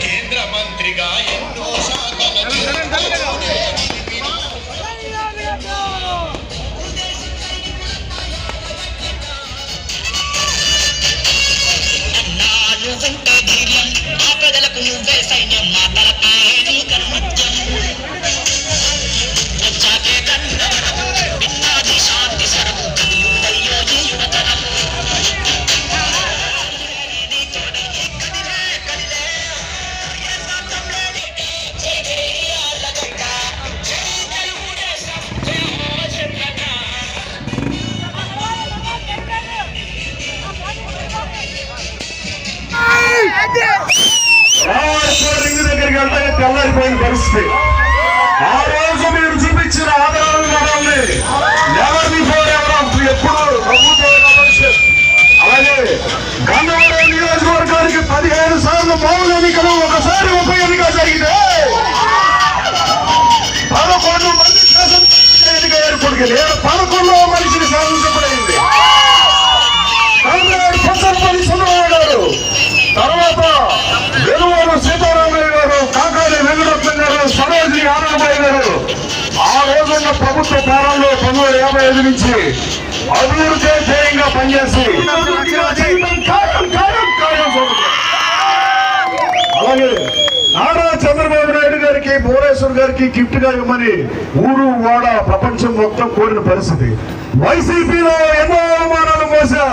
కేంద్ర మంత్రిగా ఎన్నో నువ్వే దగ్గరికి పరిస్థితి. ఆ రోజు మీరు చూపించిన ఆదరణ మనల్ని ఐదు నుంచి అభివృద్ధి ధ్యేయంగా పనిచేసి. అలాగే నారా చంద్రబాబు నాయుడు గారికి భువనేశ్వర్ గారికి గిఫ్ట్గా ఇవ్వమని ఊరు వాడ ప్రపంచం మొత్తం కోరిన పరిస్థితి వైసీపీలో ఎన్నో అవమానాలు మోసా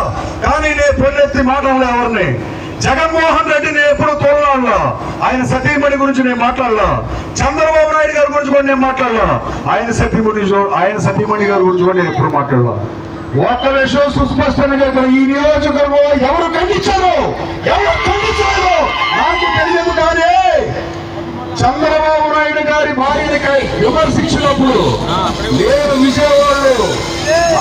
కానీ నేను పొన్నెత్తి మాట్లాడలే ఎవరిని జగన్మోహన్ రెడ్డిని ఎప్పుడు తోలనా ఆయన సతీమణి గురించి నేను మాట్లాడలా? చంద్రబాబు నాయుడు గారి గురించి కూడా నేను మాట్లాడలా? ఆయన సతీమణి ఆయన సతీమణి గారి గురించి కూడా నేను ఎప్పుడు మాట్లాడలా? ఒక్క విషయం సుస్పష్టంగా ఈ నియోజకవర్గంలో ఎవరు ఖండించారు? ఎవరు ఖండించారు నాకు తెలియదు కానీ చంద్రబాబు నాయుడు గారి భార్యని కై- విమర్శించినప్పుడు నేను విజయవాడలో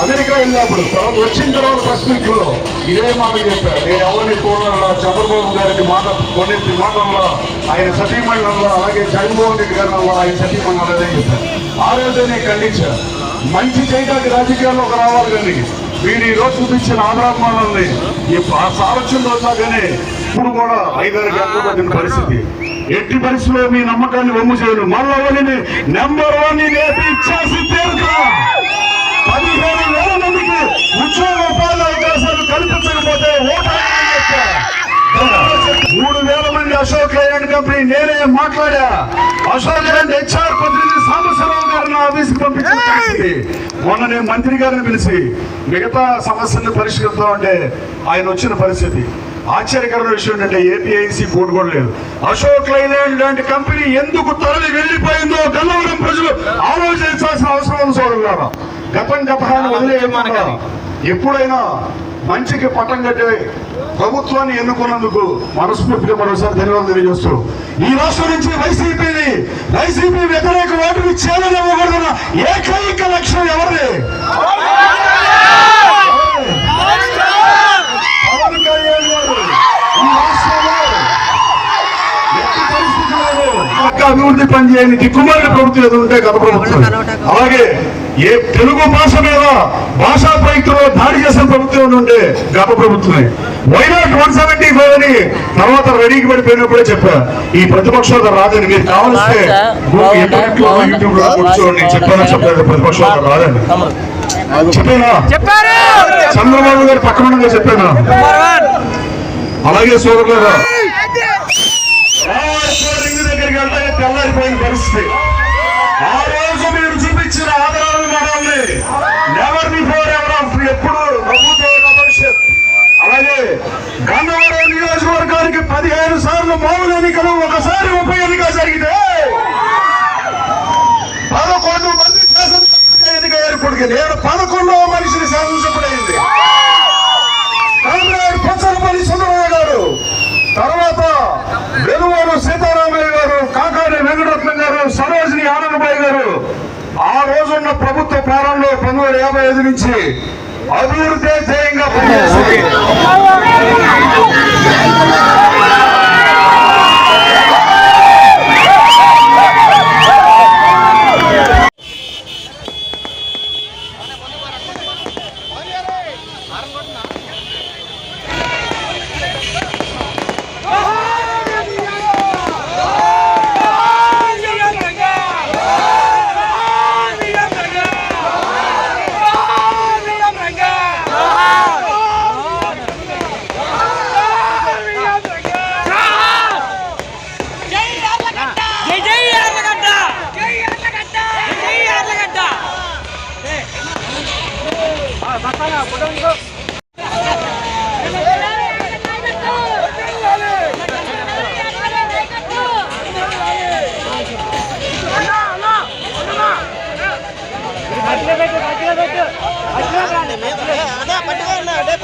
అమెరికా వెళ్ళినప్పుడు తర్వాత వచ్చిన తర్వాత ఫస్ట్ వీక్లో ఇదే మాట చెప్పారు నేను ఎవరిని కూడా చంద్రబాబు గారికి మాట కొన్నింటి మాటల్లో ఆయన సతీమణులలో అలాగే జగన్మోహన్ రెడ్డి గారి ఆయన సతీమణి అదే చెప్పారు ఆ రోజే నేను ఖండించాను మంచి చేయడానికి రాజకీయాల్లోకి రావాలి కానీ ఈ రోజు చూపించిన ఆదరాభిమానాలని ఈ సారథ్యం రోజా కానీ ఇప్పుడు కూడా ఐదారు గంటలు పట్టిన పరిస్థితి. ఎట్టి పరిస్థితిలో మీ నమ్మకాన్ని వమ్ము చేయను. మళ్ళా నెంబర్ వన్ ఇచ్చేసి తీరుతా. పదిహేను వేల మందికి ఉద్యోగ ఉపాధి అవకాశాలు కల్పించకపోతే. మూడు వేల మంది అశోక్ లేలాండ్ కంపెనీ నేనే మాట్లాడా. అశోక్ లేలాండ్ హెచ్ఆర్ ప్రతినిధి సాంబశివరావు గారు నా ఆఫీస్కి పంపించిన పరిస్థితి. మొన్న నేను మంత్రి గారిని పిలిచి మిగతా సమస్యలను పరిష్కరిద్దామంటే ఆయన వచ్చిన పరిస్థితి. ఆశ్చర్యకరమైన విషయం ఏంటంటే ఏపీఐసి బోర్డు కూడా లేదు. అశోక్ లైలాండ్ లాంటి కంపెనీ ఎందుకు తరలి వెళ్ళిపోయిందో గన్నవరం ప్రజలు ఆలోచించాల్సిన అవసరం ఉంది సోదరులారా. గతం గతాన్ని వదిలేయకుండా ఎప్పుడైనా మంచికి పట్టం కట్టే ప్రభుత్వాన్ని ఎన్నుకున్నందుకు మనస్ఫూర్తిగా మరోసారి ధన్యవాదాలు తెలియజేస్తూ ఈ రాష్ట్రం నుంచి వైసీపీని వైసీపీ వ్యతిరేక ఓటుని చేరనివ్వకూడదన్న ఏకైక లక్ష్యం ఎవరిది? అభివృద్ధి పనిచేయని దిక్కుమాలిన ప్రభుత్వం ఏదో ఉంటే గత ప్రభుత్వం. అలాగే ఏ తెలుగు భాష మీద భాషా ప్రయుక్తంలో దాడి చేసిన ప్రభుత్వం ఉంటే గత ప్రభుత్వమే. వైనాట్ వన్ సెవెంటీ ఫైవ్ అని తర్వాత రెడీకి పడిపోయినప్పుడే చెప్పా. ఈ ప్రతిపక్షాలు రాదని మీరు కావాల్స్తే ఇంటర్నెట్లో యూట్యూబ్లో కూర్చోండి. చెప్పాను చెప్పలేదు? ప్రతిపక్షాలు రాదని చెప్పానా? చెప్పారు. చంద్రబాబు గారు పక్కన చెప్పాను? అలాగే సోదరులారా గన్నవరం నియోజకవర్గానికి పదిహేను సార్లు మామూలు ఎన్నికలు ఒకసారి ఉప ఎన్నిక జరిగితే పదకొండు మంది శాసనసభ్యులుగా ఎన్నిక ఏర్పడింది నేను పదకొండవ మనిషిని శాసనసభ్యుడైంది. కామ్రేడ్ పచ్చలపల్లి చంద్రబాబు గారు తర్వాత వెలువూరు సీతారామయ్య గారు కాకాని వెంకటరత్నం గారు సరోజిని ఆనందబాయి గారు. ఆ రోజున్న ప్రభుత్వ ప్రారంభంలో పంతొమ్మిది యాభై ఐదు నుంచి అభివృద్ధి ధ్యేయంగా పనిచేసింది అదే పట్టుకోండి అదే